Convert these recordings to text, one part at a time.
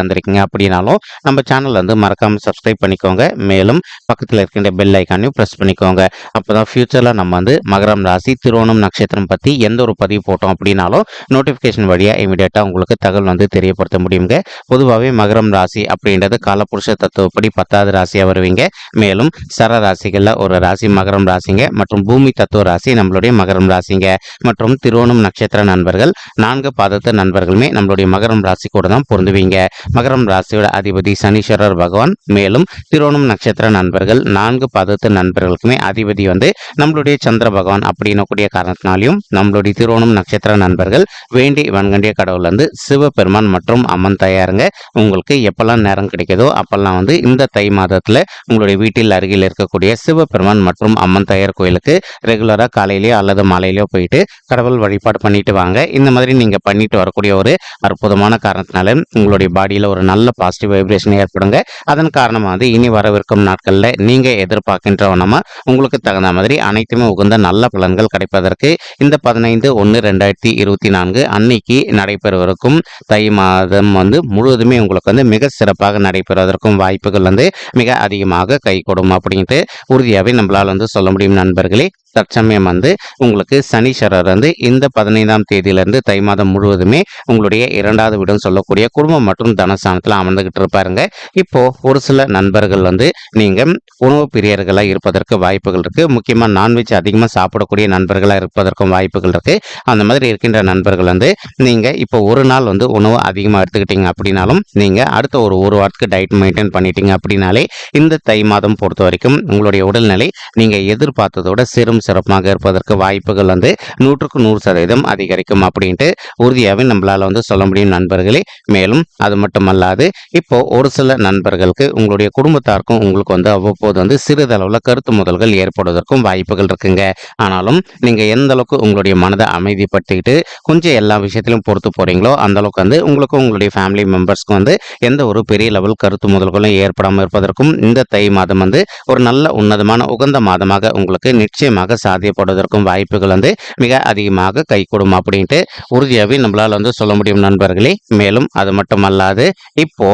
தந்திருக்கீங்க அப்படின்னாலும் நம்ம சேனல் வந்து மறக்காமல் சப்ஸ்கிரைப் பண்ணிக்கோங்க. மேலும் பக்கத்தில் இருக்கின்ற பெல் ஐக்கானையும் ப்ரெஸ் பண்ணிக்கோங்க. அப்போ தான் ஃப்யூச்சரில் நம்ம வந்து மகரம் ராசி திருவோணம் நட்சத்திரம் பற்றி எந்த ஒரு பதிவு போட்டோம் அப்படின்னாலும் நோட்டிஃபிகேஷன் வழியாக இமீடியட்டாக உங்களுக்கு தகவல் வந்து தெரியப்படுத்த முடியுங்க. பொதுவாகவே மகரம் ராசி அப்படின்றது காலப்புருஷ தத்துவப்படி பத்தாவது ராசியாக வருவீங்க. மேலும் சர ராசிகளில் ஒரு ராசி மகரம் ராசிங்க மற்றும் பூமி தத்துவ ராசி நம்மளுடைய மகரம் ராசிங்க. மற்றும் திருவோணம் நட்சத்திர நண்பர்கள் நான்கு பாதத்து நண்பர்களுமே நம்மளுடைய மகரம் ராசி கூட தான் பொருந்துவீங்க. மகரம் ராசியோட அதிபதி சனீஸ்வரர் பகவான். மேலும் திருவோணம் நட்சத்திர நண்பர்கள் நான்கு பதத்து நண்பர்களுக்குமே அதிபதி வந்து நம்மளுடைய சந்திர பகவான் அப்படின்னக்கூடிய காரணத்தினாலையும் நம்மளுடைய திருவோணம் நட்சத்திர நண்பர்கள் வேண்டி வன்கண்டிய கடவுள் வந்து சிவபெருமான் மற்றும் அம்மன் தயாருங்க. உங்களுக்கு எப்பெல்லாம் நேரம் கிடைக்குதோ அப்பெல்லாம் வந்து இந்த தை மாதத்தில் உங்களுடைய வீட்டில் அருகில் இருக்கக்கூடிய சிவபெருமான் மற்றும் அம்மன் தயார் கோயிலுக்கு ரெகுலராக காலையிலேயோ அல்லது மாலையிலேயோ போயிட்டு கடவுள் வழிபாடு பண்ணிட்டு வாங்க. இந்த மாதிரி நீங்கள் பண்ணிட்டு வரக்கூடிய ஒரு அற்புதமான காரணத்தினால உங்களுடைய பாடியில் ஒரு நல்ல பாசிட்டிவ் வைப்ரேஷன் ஏற்படுங்க. அதன் காரணமாக வந்து இனி வரவிருக்கும் நாட்களில் நீங்கள் எதிர்பார்க்கின்ற உங்களுக்கு தகுந்த மாதிரி அனைத்துமே உகந்த நல்ல பலன்கள் கிடைப்பதற்கு இந்த பதினைந்து ஒன்று ரெண்டாயிரத்தி இருபத்தி நான்கு அன்னைக்கு நடைபெறுவதற்கும் தை மாதம் வந்து முழுவதுமே உங்களுக்கு வந்து மிக சிறப்பாக நடைபெறுவதற்கும் வாய்ப்புகள் வந்து மிக அதிகமாக கை கொடும் அப்படின்ட்டு உறுதியாகவே நம்மளால் வந்து சொல்ல முடியும் நண்பர்களே. தற்சமயம் வந்து உங்களுக்கு சனீஸ்வரர் வந்து இந்த பதினைந்தாம் தேதியிலிருந்து தை மாதம் முழுவதுமே உங்களுடைய இரண்டாவது வீடும் சொல்லக்கூடிய குடும்பம் மற்றும் தனஸ்தானத்தில் அமர்ந்துகிட்டு இருப்பாருங்க. இப்போ ஒரு சில நண்பர்கள் வந்து நீங்கள் உணவு பிரியர்களாக இருப்பதற்கு வாய்ப்புகள் இருக்குது முக்கியமாக நான்வெஜ் அதிகமாக சாப்பிடக்கூடிய நண்பர்களாக இருப்பதற்கும் வாய்ப்புகள் இருக்குது அந்த மாதிரி இருக்கின்ற நண்பர்கள் வந்து நீங்கள் இப்போ ஒரு நாள் வந்து உணவு அதிகமாக எடுத்துக்கிட்டீங்க அப்படின்னாலும் நீங்கள் அடுத்த ஒரு ஒரு வாரத்துக்கு டயட் மெயின்டைன் பண்ணிட்டீங்க அப்படின்னாலே இந்த தை மாதம் பொறுத்த வரைக்கும் உங்களுடைய உடல்நிலை நீங்கள் எதிர்பார்த்ததோட சிறும் சிறப்பாக இருப்பதற்கு வாய்ப்புகள் வந்து நூற்றுக்கு நூறு சதவீதம் அதிகரிக்கும் அப்படின்ட்டு உறுதியாகவே நம்மளால் வந்து சொல்ல முடியும் நண்பர்களே. மேலும் அது மட்டுமல்லாது இப்போ ஒரு சில நண்பர்களுக்கு உங்களுடைய குடும்பத்தாருக்கும் உங்களுக்கு வந்து அவ்வப்போது வந்து சிறிதளவில் கருத்து முதல்கள் ஏற்படுவதற்கும் வாய்ப்புகள் இருக்குங்க. ஆனாலும் நீங்கள் எந்த அளவுக்கு உங்களுடைய மனதை அமைதிப்படுத்திக்கிட்டு கொஞ்சம் எல்லா விஷயத்திலும் பொறுத்து போகிறீங்களோ அந்த அளவுக்கு வந்து உங்களுக்கும் உங்களுடைய ஃபேமிலி மெம்பர்ஸ்க்கும் வந்து எந்த ஒரு பெரிய லெவல் கருத்து முதல்களும் ஏற்படாமல் இருப்பதற்கும் இந்த தை மாதம் வந்து ஒரு நல்ல உன்னதமான உகந்த மாதமாக உங்களுக்கு நிச்சயமாக சாத்தியப்படுவதற்கும் வாய்ப்புகள் வந்து மிக அதிகமாக கைகூடும் அப்படின்ட்டு உறுதியாகவே நம்மளால் வந்து சொல்ல முடியும் நண்பர்களே. மேலும் அது மட்டுமல்லாது இப்போ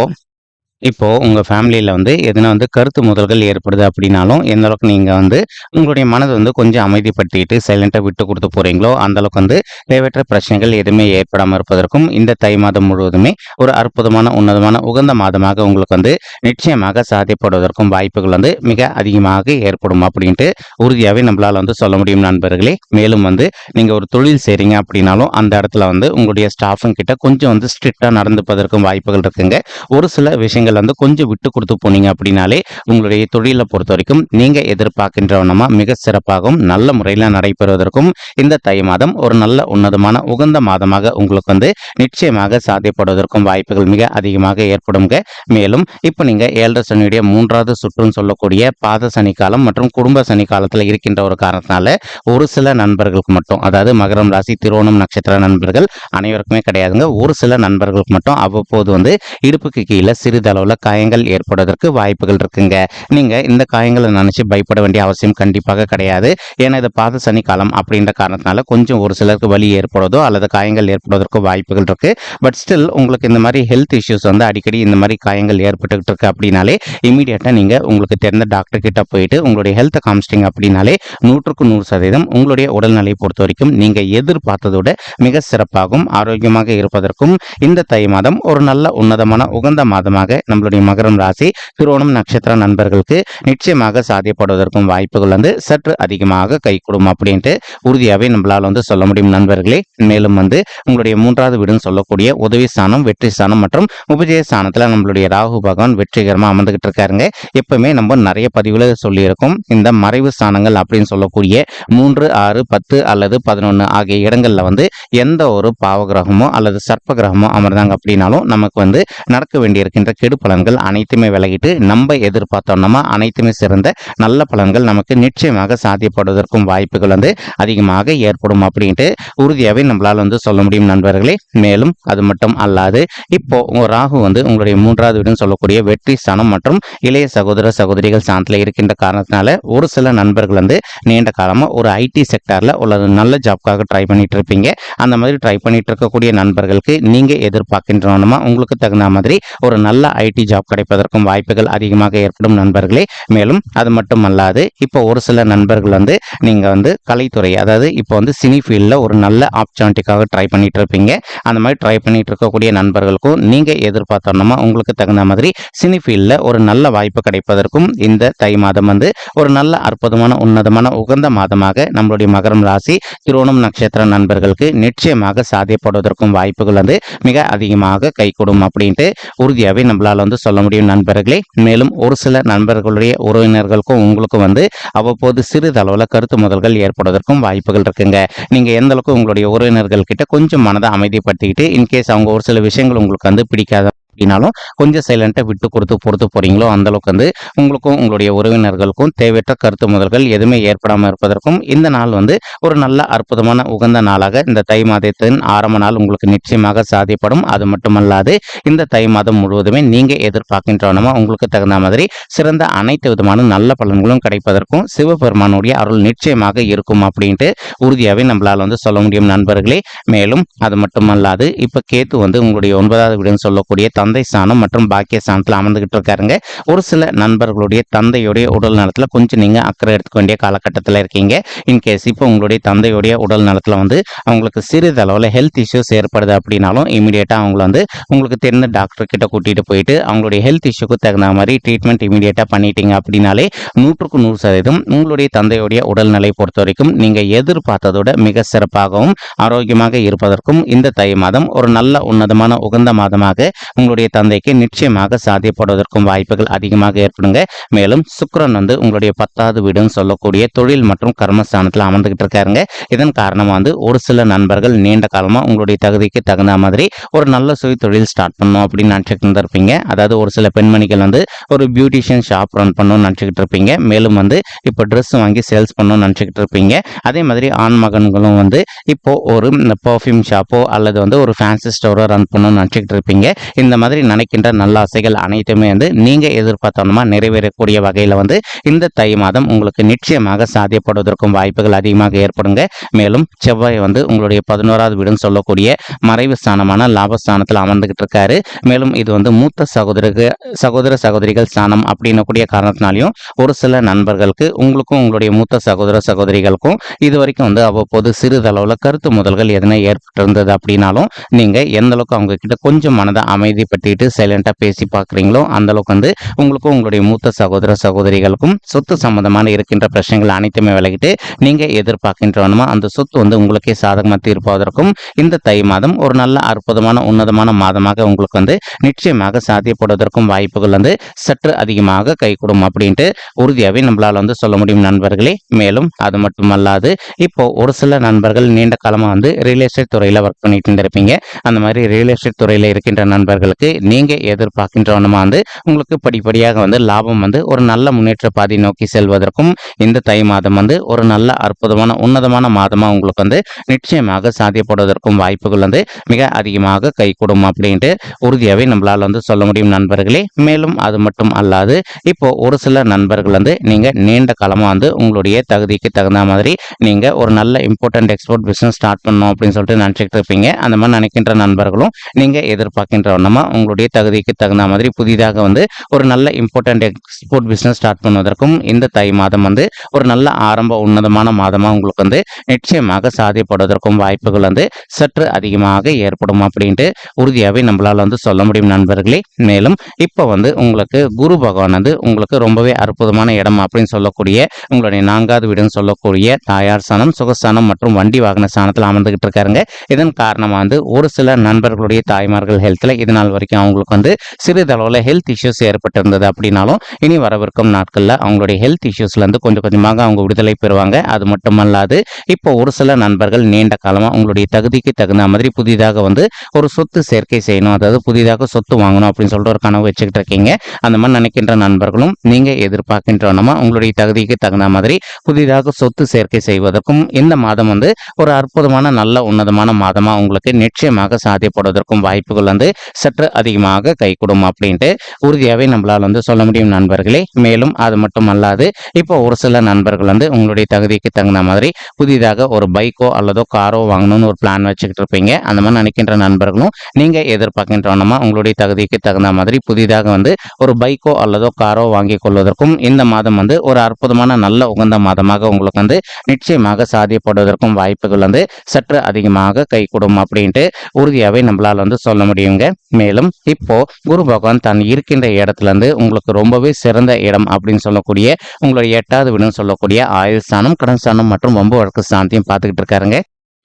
இப்போது உங்கள் ஃபேமிலியில் வந்து எதுனா வந்து கருத்து முதல்கள் ஏற்படுது அப்படின்னாலும் எந்த அளவுக்கு நீங்கள் வந்து உங்களுடைய மனதை வந்து கொஞ்சம் அமைதிப்படுத்திட்டு சைலண்ட்டாக விட்டு கொடுத்து போறீங்களோ அந்தளவுக்கு வந்து தேவையற்ற பிரச்சனைகள் எதுவுமே ஏற்படாமல் இருப்பதற்கும் இந்த தை மாதம் முழுவதுமே ஒரு அற்புதமான உன்னதமான உகந்த மாதமாக உங்களுக்கு வந்து நிச்சயமாக சாத்தியப்படுவதற்கும் வாய்ப்புகள் வந்து மிக அதிகமாக ஏற்படும் அப்படின்ட்டு உறுதியாகவே நம்மளால் வந்து சொல்ல முடியும் நண்பர்களே. மேலும் வந்து நீங்கள் ஒரு தொழில் செய்கிறீங்க அப்படின்னாலும் அந்த இடத்துல வந்து உங்களுடைய ஸ்டாஃபுங்கிட்ட கொஞ்சம் வந்து ஸ்ட்ரிக்டாக நடந்துப்பதற்கும் வாய்ப்புகள் இருக்குங்க. ஒரு சில விஷயங்கள் வந்து கொஞ்சம் விட்டு கொடுத்து போனீங்க அப்படின்னாலே உங்களுடைய தொழிலை பொறுத்த வரைக்கும் நீங்க எதிர்பார்க்கின்றவனமா மிக சிறப்பாகவும் நல்ல முறையில் நடைபெறுவதற்கும் இந்த தை மாதம் ஒரு நல்ல உன்னதமான உகந்த மாதமாக உங்களுக்கு வந்து நிச்சயமாக சாத்தியப்படுவதற்கும் வாய்ப்புகள் மிக அதிகமாக ஏற்படுங்க மேலும் இப்போ நீங்க ஏழரை சனியுடைய மூன்றாவது சுற்றுன்னு சொல்லக்கூடிய பாத சனி காலம் மற்றும் குடும்ப சனி காலத்தில் இருக்கின்ற ஒரு காரணத்தினால ஒரு சில நண்பர்களுக்கு மட்டும் அதாவது மகரம் ராசி திருவோணம் நட்சத்திர நண்பர்கள் அனைவருக்குமே கிடையாதுங்க. ஒரு சில நண்பர்களுக்கு மட்டும் அவ்வப்போது வந்து இடுப்புக்கு கீழே அளவில் காயங்கள் ஏற்படுவதற்கு வாய்ப்புகள் இருக்குங்க. நீங்கள் இந்த காயங்களை நினச்சி பயப்பட வேண்டிய அவசியம் கண்டிப்பாக கிடையாது. ஏன்னா இது பாத சனி காலம் அப்படின்ற காரணத்தினால கொஞ்சம் ஒரு சிலருக்கு வலி ஏற்படுவதோ அல்லது காயங்கள் ஏற்படுவதற்கு வாய்ப்புகள் இருக்கு. பட் ஸ்டில் உங்களுக்கு இந்த மாதிரி ஹெல்த் இஷ்யூஸ் வந்து அடிக்கடி இந்த மாதிரி காயங்கள் ஏற்பட்டுக்கிட்டு இருக்கு அப்படின்னாலே இமீடியட்டாக நீங்கள் உங்களுக்கு தெரிந்த டாக்டர் கிட்ட போயிட்டு உங்களுடைய ஹெல்த்தை காமிச்சிட்டிங்க அப்படின்னாலே நூற்றுக்கு நூறு சதவீதம் உங்களுடைய உடல்நிலையை பொறுத்த வரைக்கும் நீங்கள் எதிர்பார்த்ததோட மிக சிறப்பாகவும் ஆரோக்கியமாக இருப்பதற்கும் இந்த தை மாதம் ஒரு நல்ல உன்னதமான உகந்த மாதமாக நம்மளுடைய மகரம் ராசி திருவோணம் நட்சத்திர நண்பர்களுக்கு நிச்சயமாக சாத்தியப்படுவதற்கும் வாய்ப்புகள் வந்து சற்று அதிகமாக கைகூடும் அப்படின்ட்டு உறுதியாகவே நம்மளால் வந்து சொல்ல முடியும் நண்பர்களே. மேலும் வந்து உங்களுடைய மூன்றாவது வீடுன்னு சொல்லக்கூடிய உதவி ஸ்தானம் வெற்றி ஸ்தானம் மற்றும் உபஜய ஸ்தானத்தில் நம்மளுடைய ராகு பகவான் வெற்றிகரமாக அமர்ந்துகிட்டு இருக்காருங்க. எப்பவுமே நம்ம நிறைய பதிவில் சொல்லியிருக்கோம். இந்த மறைவு ஸ்தானங்கள் அப்படின்னு சொல்லக்கூடிய மூன்று ஆறு பத்து அல்லது பதினொன்று ஆகிய இடங்களில் வந்து எந்த ஒரு பாவகிரகமோ அல்லது சர்ப்ப கிரகமோ அமர்ந்தாங்க அப்படின்னாலும் நமக்கு வந்து நடக்க வேண்டியிருக்கின்ற கெடு பலன்கள் அனைத்துமே விலகிட்டு நம்ம எதிர்பார்த்தோம்னா அனைத்துமே சிறந்த நல்ல பலன்கள் நமக்கு நிச்சயமாக சாத்தியப்படுவதற்கும் வாய்ப்புகள் வந்து அதிகமாக ஏற்படும் அப்படின்ட்டு உறுதியாகவே நம்மளால் வந்து சொல்ல முடியும் நண்பர்களே. மேலும் அது மட்டும் அல்லாது இப்போ ராகு வந்து உங்களுடைய மூன்றாவது வீடுன்னு சொல்லக்கூடிய வெற்றி ஸ்தானம் மற்றும் இளைய சகோதர சகோதரிகள் சாந்தில் இருக்கின்ற காரணத்தினால ஒரு சில நண்பர்கள் வந்து நீண்ட காலமாக ஒரு ஐடி செக்டாரில் ஒரு நல்ல ஜாப்காக ட்ரை பண்ணிட்டு இருப்பீங்க அந்த மாதிரி ட்ரை பண்ணிட்டு இருக்கக்கூடிய நண்பர்களுக்கு நீங்கள் எதிர்பார்க்கின்றனமா உங்களுக்கு தகுந்த மாதிரி ஒரு நல்ல ஐடி ஜாப் கிடைப்பதற்கும் வாய்ப்புகள் அதிகமாக ஏற்படும் நண்பர்களே. மேலும் அது மட்டும் அல்லாது இப்போ ஒரு சில நண்பர்கள் வந்து நீங்கள் வந்து கலைத்துறை அதாவது இப்போ வந்து சினி ஃபீல்டில் ஒரு நல்ல ஆப்பர்ச்சுனிட்டிக்காக ட்ரை பண்ணிட்டு இருப்பீங்க அந்த மாதிரி ட்ரை பண்ணிட்டு இருக்கக்கூடிய நண்பர்களுக்கும் நீங்கள் எதிர்பார்த்தோன்னா உங்களுக்கு தகுந்த மாதிரி சினி ஃபீல்டில் ஒரு நல்ல வாய்ப்பு கிடைப்பதற்கும் இந்த தை மாதம் வந்து ஒரு நல்ல அற்புதமான உன்னதமான உகந்த மாதமாக நம்மளுடைய மகரம் ராசி திருவோணம் நட்சத்திர நண்பர்களுக்கு நிச்சயமாக சாத்தியப்படுவதற்கும் வாய்ப்புகள் வந்து மிக அதிகமாக கைகூடும் அப்படின்ட்டு உறுதியாகவே நம்மளால் வந்து சொல்ல முடியும் நண்பர்களே. மேலும் ஒரு சில நண்பர்களுடைய உறவினர்களுக்கும் உங்களுக்கும் வந்து அவ்வப்போது சிறிதளவில் கருத்து முதல்கள் ஏற்படுவதற்கும் வாய்ப்புகள் இருக்குங்க. நீங்கள் எந்த அளவுக்கு உங்களுடைய உறவினர்கள் கிட்ட கொஞ்சம் மனதை அமைதிப்படுத்திக்கிட்டு இன்கேஸ் அவங்க ஒரு சில விஷயங்கள் உங்களுக்கு வந்து பிடிக்காத அப்படின்னாலும் கொஞ்சம் சைலண்ட்டாக விட்டு கொடுத்து பொறுத்து போகிறீங்களோ அந்தளவுக்கு வந்து உங்களுக்கும் உங்களுடைய உறவினர்களுக்கும் தேவையற்ற கருத்து முதல்கள் எதுவுமே ஏற்படாமல் இருப்பதற்கும் இந்த நாள் வந்து ஒரு நல்ல அற்புதமான உகந்த நாளாக இந்த தை மாதத்தின் ஆரம்ப நாள் உங்களுக்கு நிச்சயமாக சாதிப்படும் அது மட்டுமல்லாது இந்த தை மாதம் முழுவதுமே நீங்கள் எதிர்பார்க்கின்றவனமா உங்களுக்கு தகுந்த மாதிரி சிறந்த அனைத்து விதமான நல்ல பலன்களும் கிடைப்பதற்கும் சிவபெருமானுடைய அருள் நிச்சயமாக இருக்கும் அப்படின்ட்டு உறுதியாகவே நம்மளால் வந்து சொல்ல முடியும் நண்பர்களே. மேலும் அது மட்டுமல்லாது இப்போ கேத்து வந்து உங்களுடைய ஒன்பதாவது வீடுன்னு சொல்லக்கூடிய தந்தை ஸ்தானம் மற்றும் பாக்கிய ஸ்தானத்தில் அமர்ந்துகிட்டு இருக்காருங்க. ஒரு சில நண்பர்களுடைய தந்தையுடைய உடல் நலத்தில் கொஞ்சம் நீங்கள் அக்கறை எடுத்துக்க வேண்டிய காலகட்டத்தில் இருக்கீங்க. இன்கேஸ் இப்போ உங்களுடைய தந்தையுடைய உடல் நலத்தில் வந்து அவங்களுக்கு சிறிதளவில் ஹெல்த் இஷ்யூஸ் ஏற்படுது அப்படின்னாலும் இமீடியட்டாக அவங்கள வந்து உங்களுக்கு தெரிந்த டாக்டர் கிட்ட கூட்டிகிட்டு போயிட்டு அவங்களுடைய ஹெல்த் இஷ்யூக்கு தகுந்த மாதிரி ட்ரீட்மெண்ட் இமீடியட்டாக பண்ணிட்டீங்க அப்படின்னாலே நூற்றுக்கு நூறு சதவீதம் உங்களுடைய தந்தையுடைய உடல்நிலை பொறுத்த வரைக்கும் நீங்கள் எதிர்பார்த்ததோட மிக சிறப்பாகவும் ஆரோக்கியமாக இருப்பதற்கும் இந்த தை மாதம் ஒரு நல்ல உன்னதமான உகந்த மாதமாக உங்களுடைய தந்தைக்கு நிச்சயமாக சாத்தியப்படுவதற்கும் வாய்ப்புகள் அதிகமாக ஏற்படுங்க. மேலும் சுக்கரன் வந்து உங்களுடைய பத்தாவது வீடுன்னு சொல்லக்கூடிய தொழில் மற்றும் கர்மஸ்தானத்தில் அமர்ந்துகிட்டு இருக்காருங்க. இதன் காரணமாக வந்து ஒரு சில நண்பர்கள் நீண்ட காலமாக உங்களுடைய தகுதிக்கு தகுந்த மாதிரி ஒரு நல்ல சுய தொழில் ஸ்டார்ட் பண்ணணும் அப்படின்னு நினச்சிக்கிட்டு இருப்பீங்க அதாவது ஒரு சில பெண்மணிகள் வந்து ஒரு பியூட்டிஷியன் ஷாப் ரன் பண்ணணும்னு நினச்சிக்கிட்டு இருப்பீங்க. மேலும் வந்து இப்போ ட்ரெஸ் வாங்கி சேல்ஸ் பண்ணணும்னு நினச்சிக்கிட்டு இருப்பீங்க. அதே மாதிரி ஆண் மகன்களும் வந்து இப்போ ஒரு பர்ஃப்யூம் ஷாப்போ அல்லது வந்து ஒரு ஃபேன்சி ஸ்டோரோ ரன் பண்ணணும்னு நினச்சிக்கிட்டு இருப்பீங்க. இந்த மாதிரி மாதிரி நினைக்கின்ற நல்ல ஆசைகள் அனைத்துமே வந்து நீங்கள் எதிர்பார்த்தோம்னா நிறைவேறக்கூடிய வகையில் வந்து இந்த தை மாதம் உங்களுக்கு நிச்சயமாக சாத்தியப்படுவதற்கும் வாய்ப்புகள் அதிகமாக ஏற்படுங்க. மேலும் செவ்வாய் வந்து உங்களுடைய பதினோராவது வீடுன்னு சொல்லக்கூடிய மறைவு ஸ்தானமான லாபஸ்தானத்தில் அமர்ந்துகிட்டு இருக்காரு. மேலும் இது வந்து மூத்த சகோதரக சகோதர சகோதரிகள் ஸ்தானம் அப்படின்னக்கூடிய காரணத்தினாலையும் ஒரு சில நண்பர்களுக்கு உங்களுக்கும் உங்களுடைய மூத்த சகோதர சகோதரிகளுக்கும் இது வரைக்கும் வந்து அவ்வப்போது சிறிதளவில் கருத்து முதல்கள் எதனா ஏற்பட்டிருந்தது அப்படின்னாலும் நீங்கள் எந்த அளவுக்கு அவங்க கிட்ட கொஞ்சம் மனதை அமைதி அமைதிப்படுத்திட்டு சைலண்டாக பேசி பார்க்குறீங்களோ அந்தளவுக்கு வந்து உங்களுக்கும் உங்களுடைய மூத்த சகோதர சகோதரிகளுக்கும் சொத்து சம்பந்தமான இருக்கின்ற பிரச்சனைகள் அனைத்துமே விலகிட்டு நீங்கள் எதிர்பார்க்கின்றவனுமோ அந்த சொத்து வந்து உங்களுக்கே சாதகமாக தீர்ப்பதற்கும் இந்த தை மாதம் ஒரு நல்ல அற்புதமான உன்னதமான மாதமாக உங்களுக்கு வந்து நிச்சயமாக சாத்தியப்படுவதற்கும் வாய்ப்புகள் வந்து சற்று அதிகமாக கைகூடும் அப்படின்ட்டு உறுதியாகவே நம்மளால் வந்து சொல்ல முடியும் நண்பர்களே. மேலும் அது மட்டுமல்லாது இப்போ ஒரு சில நண்பர்கள் நீண்ட காலமாக வந்து ரியல் எஸ்டேட் துறையில் ஒர்க் பண்ணிட்டு இருந்திருப்பீங்க. அந்த மாதிரி ரியல் எஸ்டேட் துறையில் இருக்கின்ற நண்பர்களுக்கு நீங்கள் எதிர்பார்க்கின்றவனமாக வந்து உங்களுக்கு படிப்படியாக வந்து லாபம் வந்து ஒரு நல்ல முன்னேற்ற பாதை நோக்கி செல்வதற்கும் இந்த தை மாதம் வந்து ஒரு நல்ல அற்புதமான உன்னதமான மாதமாக உங்களுக்கு வந்து நிச்சயமாக சாத்தியப்படுவதற்கும் வாய்ப்புகள் வந்து மிக அதிகமாக கைகூடும் அப்படின்ட்டு உறுதியாகவே நம்மளால் வந்து சொல்ல முடியும் நண்பர்களே. மேலும் அது மட்டும் அல்லாது இப்போ ஒரு சில நண்பர்கள் வந்து நீங்கள் நீண்ட காலமாக வந்து உங்களுடைய தகுதிக்கு தகுந்த மாதிரி நீங்கள் ஒரு நல்ல இம்பார்ட்டன்ட் எக்ஸ்போர்ட் பிஸ்னஸ் ஸ்டார்ட் பண்ணணும் அப்படின்னு சொல்லிட்டு நினச்சிக்கிட்டு இருப்பீங்க. அந்த மாதிரி நினைக்கின்ற நண்பர்களும் நீங்கள் எதிர்பார்க்கின்ற வண்ணமா உங்களுடைய தகுதிக்கு தகுந்த மாதிரி புதிதாக வந்து ஒரு நல்ல இம்பார்ட்டன்ட் எக்ஸ்போர்ட் பிஸ்னஸ் ஸ்டார்ட் பண்ணுவதற்கும் இந்த தை மாதம் வந்து ஒரு நல்ல ஆரம்ப உன்னதமான மாதமாக உங்களுக்கு வந்து நிச்சயமாக சாதியப்படுவதற்கும் வாய்ப்புகள் வந்து சற்று அதிகமாக ஏற்படும் அப்படின்ட்டு உறுதியாகவே நம்மளால் வந்து சொல்ல முடியும் நண்பர்களே. மேலும் இப்போ வந்து உங்களுக்கு குரு பகவான் வந்து உங்களுக்கு ரொம்பவே அற்புதமான இடம் அப்படின்னு சொல்லக்கூடிய உங்களுடைய நான்காவது வீடுன்னு சொல்லக்கூடிய தாயார் சனம் சுகஸ்தானம் மற்றும் வண்டி வாகன ஸ்தானத்தில் அமர்ந்துகிட்டு இருக்காருங்க. இதன் காரணமாக வந்து ஒரு சில நண்பர்களுடைய தாய்மார்கள் ஹெல்த்தில் இதனால் வரைக்கும் அவங்களுக்கு வந்து சிறிதளவில் ஹெல்த் இஷ்யூஸ் ஏற்பட்டிருந்தது அப்படின்னாலும் இனி வரவிருக்கும் நாட்களில் அவங்களுடைய ஹெல்த் இஷ்யூஸ்லேருந்து கொஞ்சம் கொஞ்சமாக அவங்க விடுதலை பெறுவாங்க. அது மட்டுமல்லாது இப்போ ஒரு சில நண்பர்கள் நீண்ட காலமாக அவங்களுடைய தகுதிக்கு தகுந்த மாதிரி புதிதாக வந்து ஒரு சொத்து சேர்க்கை செய்யணும். அதாவது புதிதாக சொத்து வாங்கணும் அப்படின்னு சொல்லிட்டு ஒரு கனவு வச்சுக்கிட்டு இருக்கீங்க. அந்த மாதிரி நினைக்கின்ற நண்பர்களும் நீங்கள் எதிர்பார்க்கின்றனமா உங்களுடைய தகுதிக்கு தகுந்த மாதிரி புதிதாக சொத்து சேர்க்கை செய்வதற்கும் இந்த மாதம் வந்து ஒரு அற்புதமான நல்ல உன்னதமான மாதமாக உங்களுக்கு நிச்சயமாக சாத்தியப்படுவதற்கும் வாய்ப்புகள் வந்து சற்று அதிகமாக கைகூடும் அப்படின்ட்டு உறுதியாகவே நம்மளால் வந்து சொல்ல முடியும் நண்பர்களே. மேலும் அது மட்டும் அல்லாது இப்போ ஒரு சில நண்பர்கள் வந்து உங்களுடைய தகுதிக்கு தகுந்த மாதிரி புதிதாக ஒரு பைக்கோ அல்லதோ காரோ வாங்கணும்னு ஒரு பிளான் வச்சுக்கிட்டு இருப்பீங்க. அந்த மாதிரி நினைக்கின்ற நண்பர்களும் நீங்கள் எதிர்பார்க்கின்றவனமா உங்களுடைய தகுதிக்கு தகுந்த மாதிரி புதிதாக வந்து ஒரு பைக்கோ அல்லதோ காரோ வாங்கி கொள்வதற்கும் இந்த மாதம் வந்து ஒரு அற்புதமான நல்ல உகந்த மாதமாக உங்களுக்கு வந்து நிச்சயமாக சாதியப்படுவதற்கும் வாய்ப்புகள் வந்து சற்று அதிகமாக கைகூடும் அப்படின்ட்டு உறுதியாகவே நம்மளால் வந்து சொல்ல முடியுங்க. மேலும் இப்போ குரு பகவான் தான் இருக்கின்ற இடத்துல இருந்து உங்களுக்கு ரொம்பவே சிறந்த இடம் அப்படின்னு சொல்லக்கூடிய உங்களுடைய எட்டாவது வீடுன்னு சொல்லக்கூடிய ஆயுள் ஸ்தானம் கடன் ஸ்தானம் மற்றும் வம்பு வழக்கு ஸ்தானத்தையும் பார்த்துக்கிட்டு இருக்காருங்க.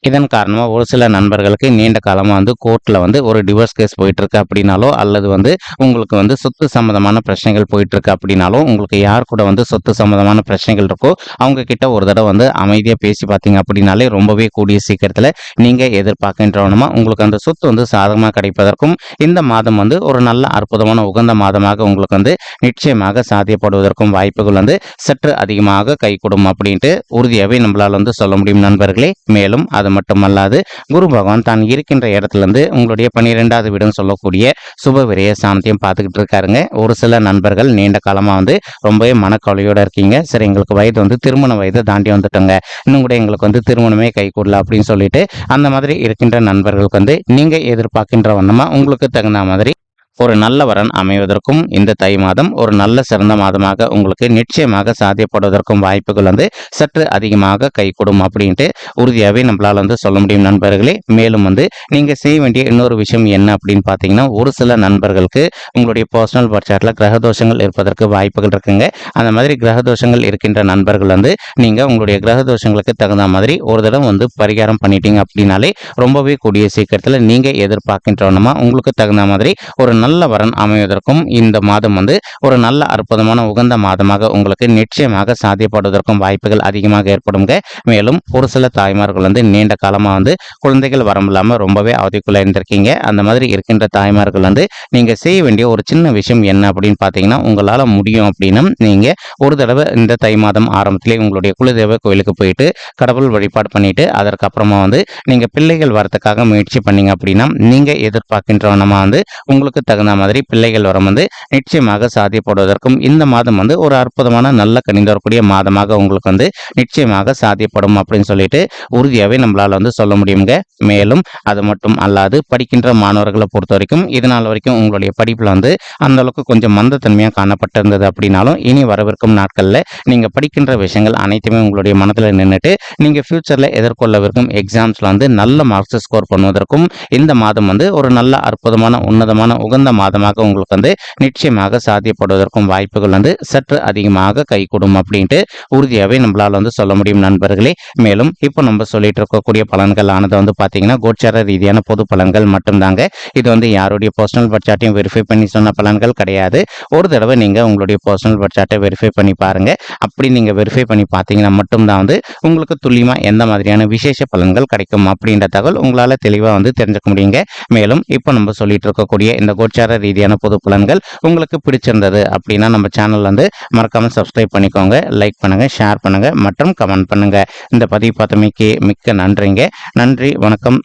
இதன் காரணமாக ஒரு சில நண்பர்களுக்கு நீண்ட காலமாக வந்து கோர்ட்டில் வந்து ஒரு டிவோர்ஸ் கேஸ் போயிட்டுருக்கு அப்படின்னாலோ அல்லது வந்து உங்களுக்கு வந்து சொத்து சம்மந்தமான பிரச்சனைகள் போயிட்டுருக்கு அப்படின்னாலோ உங்களுக்கு யார் கூட வந்து சொத்து சம்மந்தமான பிரச்சனைகள் இருக்கோ அவங்க கிட்ட ஒரு தடவை வந்து அமைதியாக பேசி பார்த்தீங்க அப்படின்னாலே ரொம்பவே கூடிய சீக்கிரத்தில் நீங்கள் எதிர்பார்க்கின்றவனமா உங்களுக்கு அந்த சொத்து வந்து சாதகமாக கிடைப்பதற்கும் இந்த மாதம் வந்து ஒரு நல்ல அற்புதமான உகந்த மாதமாக உங்களுக்கு வந்து நிச்சயமாக சாத்தியப்படுவதற்கும் வாய்ப்புகள் வந்து சற்று அதிகமாக கைகூடும் அப்படின்ட்டு உறுதியாகவே நம்மளால் வந்து சொல்ல முடியும் நண்பர்களே. மேலும் அது மட்டுமல்லாது குரு பகவான் தான் இருக்கின்ற இடத்துல இருந்து உங்களுடைய பன்னிரெண்டாவது வீடுன்னு சொல்லக்கூடிய சுப விரைய ஸ்தானத்தையும் பார்த்துக்கிட்டு இருக்காருங்க. ஒரு சில நண்பர்கள் நீண்ட காலமாக வந்து ரொம்பவே மனக்கவலையோடு இருக்கீங்க. சரி எங்களுக்கு வயது வந்து திருமண வயதை தாண்டி வந்துட்டோங்க. இன்னும் கூட எங்களுக்கு வந்து திருமணமே கைகூடல அப்படின்னு சொல்லிட்டு அந்த மாதிரி இருக்கின்ற நண்பர்களுக்கு வந்து நீங்கள் எதிர்பார்க்கின்ற வண்ணமாக உங்களுக்கு தகுந்த மாதிரி ஒரு நல்ல வரன் அமைவதற்கும் இந்த தை மாதம் ஒரு நல்ல சிறந்த மாதமாக உங்களுக்கு நிச்சயமாக சாத்தியப்படுவதற்கும் வாய்ப்புகள் வந்து சற்று அதிகமாக கைகூடும் அப்படின்ட்டு உறுதியாகவே நம்மளால் வந்து சொல்ல முடியும் நண்பர்களே. மேலும் வந்து நீங்கள் செய்ய வேண்டிய இன்னொரு விஷயம் என்ன அப்படின்னு பார்த்தீங்கன்னா ஒரு சில நண்பர்களுக்கு உங்களுடைய பர்சனல் பட்ஜெட்டில் கிரகதோஷங்கள் இருப்பதற்கு வாய்ப்புகள் இருக்குங்க. அந்த மாதிரி கிரகதோஷங்கள் இருக்கின்ற நண்பர்கள் வந்து நீங்கள் உங்களுடைய கிரகதோஷங்களுக்கு தகுந்த மாதிரி ஒரு தடவை வந்து பரிகாரம் பண்ணிட்டீங்க அப்படின்னாலே ரொம்பவே கூடிய சீக்கிரத்தில் நீங்கள் எதிர்பார்க்கின்றவனமா உங்களுக்கு தகுந்த மாதிரி ஒரு நல்ல வரன் அமைவதற்கும் இந்த மாதம் வந்து ஒரு நல்ல அற்புதமான உகந்த மாதமாக உங்களுக்கு நிச்சயமாக சாத்தியப்படுவதற்கும் வாய்ப்புகள் அதிகமாக ஏற்படுங்க மேலும் ஒரு சில தாய்மார்கள் வந்து நீண்ட காலமாக வந்து குழந்தைகள் வரம் இல்லாமல் ரொம்பவே அவதிக்குள்ளே இருந்திருக்கீங்க. அந்த மாதிரி இருக்கின்ற தாய்மார்கள் வந்து நீங்கள் செய்ய வேண்டிய ஒரு சின்ன விஷயம் என்ன அப்படின்னு பார்த்தீங்கன்னா உங்களால் முடியும் அப்படின்னா நீங்கள் ஒரு தடவை இந்த தை மாதம் ஆரம்பத்திலே உங்களுடைய குலதெய்வ கோயிலுக்கு போயிட்டு கடவுள் வழிபாடு பண்ணிட்டு அதற்கப்புறமா வந்து நீங்கள் பிள்ளைகள் வரத்துக்காக முயற்சி பண்ணீங்க அப்படின்னா நீங்கள் எதிர்பார்க்கின்றவனமா வந்து உங்களுக்கு தகுந்த மாதிரி பிள்ளைகள் வரம் வந்து நிச்சயமாக சாத்தியப்படுவதற்கும் இந்த மாதம் வந்து ஒரு அற்புதமான நல்ல கணிந்து வரக்கூடிய மாதமாக உங்களுக்கு வந்து நிச்சயமாக சாத்தியப்படும் அப்படின்னு சொல்லிட்டு உறுதியாகவே நம்மளால் வந்து சொல்ல முடியுங்க. மேலும் அது மட்டும் அல்லாது படிக்கின்ற மாணவர்களை பொறுத்த வரைக்கும் இதனால் வரைக்கும் உங்களுடைய படிப்பில் வந்து அந்த அளவுக்கு கொஞ்சம் மந்தத்தன்மையாக காணப்பட்டிருந்தது அப்படின்னாலும் இனி வரவிருக்கும் நாட்களில் நீங்கள் படிக்கின்ற விஷயங்கள் அனைத்துமே உங்களுடைய மனதில் நின்றுட்டு நீங்கள் ஃப்யூச்சரில் எதிர்கொள்ளவிருக்கும் எக்ஸாம்ஸில் வந்து நல்ல மார்க்ஸ் ஸ்கோர் பண்ணுவதற்கும் இந்த மாதம் வந்து ஒரு நல்ல அற்புதமான உன்னதமான உகந்த மாதமாக உங்களுக்கு வந்து நிச்சயமாக சாத்தியப்படுவதற்கும் வாய்ப்புகள் வந்து சற்று அதிகமாக கைகூடும் அப்படின்ட்டு உறுதியாகவே நம்மளால் வந்து சொல்ல முடியும் நண்பர்களே. மேலும் இப்போ நம்ம சொல்லிட்டு இருக்கக்கூடிய பலன்கள் ஆனது வந்து பார்த்தீங்கன்னா கோச்சார ரீதியான பொது பலன்கள் மட்டும்தாங்க. இது வந்து யாருடைய பர்சனல் பட்சாட்டையும் வெரிஃபை பண்ணி சொன்ன பலன்கள் கிடையாது. ஒரு தடவை நீங்கள் உங்களுடைய பர்சனல் பட்சாட்டை வெரிஃபை பண்ணி பாருங்கள் அப்படி நீங்கள் வெரிஃபை பண்ணி பார்த்தீங்கன்னா மட்டும்தான் வந்து உங்களுக்கு துல்லியமாக எந்த மாதிரியான விசேஷ பலன்கள் கிடைக்கும் அப்படின்ற தகவல் உங்களால் தெளிவாக வந்து தெரிஞ்சுக்க முடியுங்க. மேலும் இப்போ நம்ம சொல்லிட்டு இருக்கக்கூடிய இந்த கோச்சார ரீதியான பொது பலன்கள் உங்களுக்கு பிடிச்சிருந்தது அப்படின்னா நம்ம சேனல் வந்து மறக்காமல் சப்ஸ்கிரைப் பண்ணிக்கோங்க லைக் பண்ணுங்கள் ஷேர் பண்ணுங்கள் மற்றும் கமெண்ட் பண்ணுங்கள் இந்த பதிவு பார்த்தமைக்கு மிக்க நன்றிங்க. நன்றி வணக்கம்.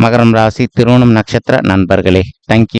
மகரம் ராசி திருவோணம் நட்சத்திர நண்பர்களே. தேங்க்யூ